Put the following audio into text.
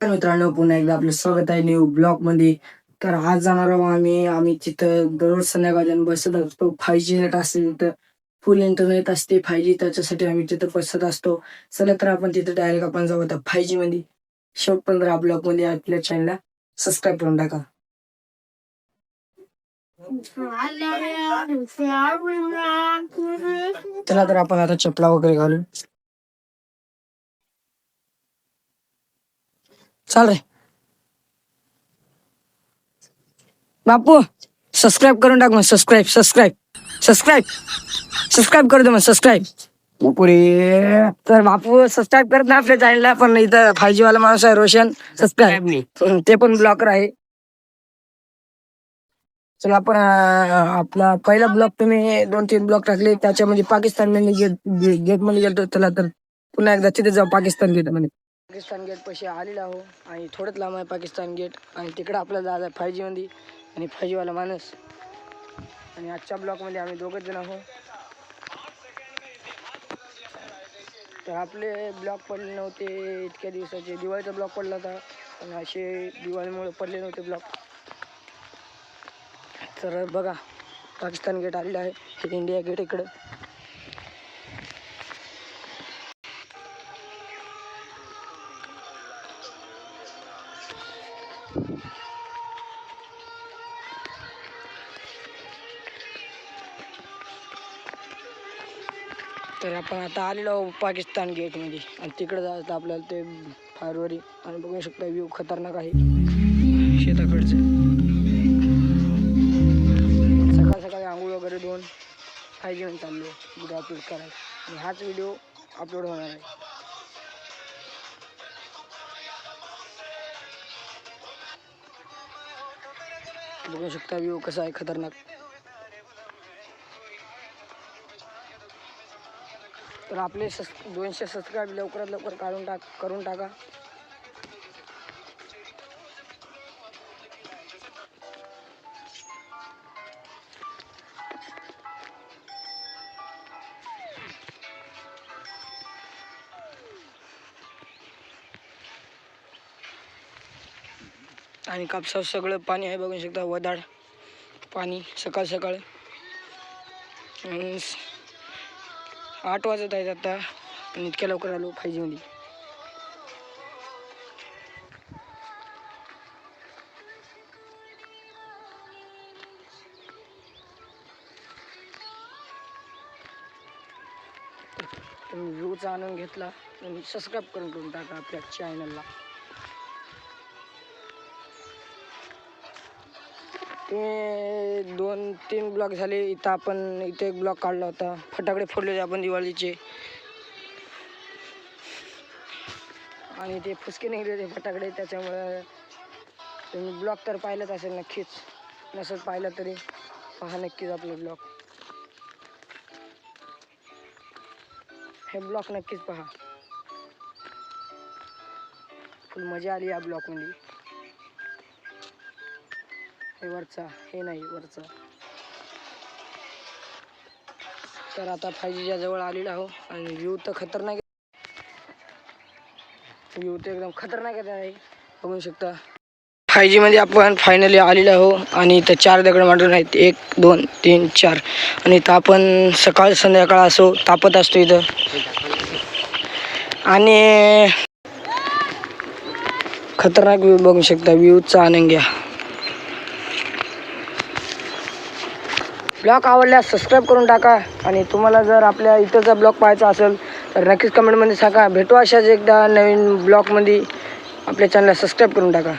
मित्रांनो पुन्हा एकदा आपलं स्वागत आहे न्यू ब्लॉगमध्ये. तर आज जाणार आहोत आम्ही. आम्ही तिथं दररोज संध्याकाळी बसत असतो. फाय जी नेट असते तिथं. फुल इंटरनेट असते फाय जी त्याच्यासाठी आम्ही तिथं बसत असतो. चला तर आपण तिथं डायरेक्ट आपण जाऊ आता फाय जी मध्ये. शेवटपर्यंत पंधरा ब्लॉगमध्ये आपल्या चॅनलला सबस्क्राईब करून टाका. चला तर आपण आता चपला वगैरे घालू चाल रे बापू सबस्क्राईब करून टाक मग सबस्क्राईब सबस्क्राईब सबस्क्राईब सबस्क्राईब करू दे मग सबस्क्राईब बापुरे तर बापू सबस्क्राईब करत नाही आपल्या चॅनलला पण इथं फाय जी वाला माणूस आहे रोशन सबस्क्राईब ते पण ब्लॉकर आहे. चला आपण आपला पहिला ब्लॉक तुम्ही दोन तीन ब्लॉक टाकले त्याच्यामध्ये पाकिस्तानमध्ये गेट गेटमध्ये गेलो चला तर पुन्हा एकदा तिथे जाऊ पाकिस्तान गेटमध्ये पाकिस्तान गेट पैसे आलेला आहो आणि थोडंच लांब आहे पाकिस्तान गेट आणि तिकडं आपल्याला जायचं आहे फाय जीमध्ये आणि फाय जीवाला माणूस. आणि आजच्या ब्लॉकमध्ये आम्ही दोघंच जण आहो. तर आपले ब्लॉक पडले नव्हते इतक्या दिवसाचे. दिवाळीचा ब्लॉक पडला होता पण असे दिवाळीमुळे पडले नव्हते ब्लॉक तर बघा पाकिस्तान गेट आलेलं आहे. इंडिया गेट इकडं. तर आपण आता आलेलो पाकिस्तान गेटमध्ये. आणि तिकडं जायचं आपल्याला ते फारवरी. आणि बघू शकता व्ह्यू खतरनाक आहे. शेताकडचं. सकाळ सकाळी आंघोळ वगैरे धुवून काय घेऊन चाललो व्हिडिओ अपलोड करायला. आणि हाच व्हिडिओ अपलोड होणार आहे. बघू शकता व्ह्यू कसा आहे खतरनाक. तर आपले सस दोनशे सबस्क्राईब लवकरात लवकर काढून टाक करून टाका. आणि कापसावर सगळं पाणी आहे बघू शकता वदाड पाणी सकाळ सकाळ आणि आठ वाजत आहेत आता. पण इतक्या लवकर आलो पाहिजे जीमध्ये तुम्ही व्ह्यूचा आनंद घेतला. आणि सबस्क्राईब करून करून टाका आपल्या चॅनलला ते दोन तीन ब्लॉक झाले. इथं आपण इथे एक ब्लॉक काढला होता. फटाकडे फोडले होते आपण दिवाळीचे. आणि ते फुसके निघले होते फटाकडे. त्याच्यामुळं तुम्ही ब्लॉक तर पाहिलंच असेल नक्कीच. नसेल पाहिलं तरी पहा नक्कीच आपले ब्लॉक हे ब्लॉक नक्कीच पहा. फुल मजा आली या ब्लॉकमध्ये हे वरचा हे नाही वरचा. तर आता फाय जीच्या जवळ आलेलो आहो. आणि व्ह्यू तर खतरनाक व्ह्यू तर एकदम खतरनाक येत आहे बघू शकता. फाय जीमध्ये आपण फायनली आलेलो आहो. आणि इथं चार दगड मांडून आहेत. एक दोन तीन चार. आणि इथं आपण सकाळ संध्याकाळ असो तापत असतो इथं. आणि खतरनाक व्ह्यू बघू शकता. व्ह्यूचा आनंद घ्या. ब्लॉग आवडल्यास सबस्क्राईब करून टाका. आणि तुम्हाला जर आपल्या इथंचा ब्लॉग पाहायचा असेल तर नक्कीच कमेंटमध्ये सांगा. भेटू अशाच एकदा नवीन ब्लॉगमध्ये. आपल्या चॅनलला सबस्क्राईब करून टाका.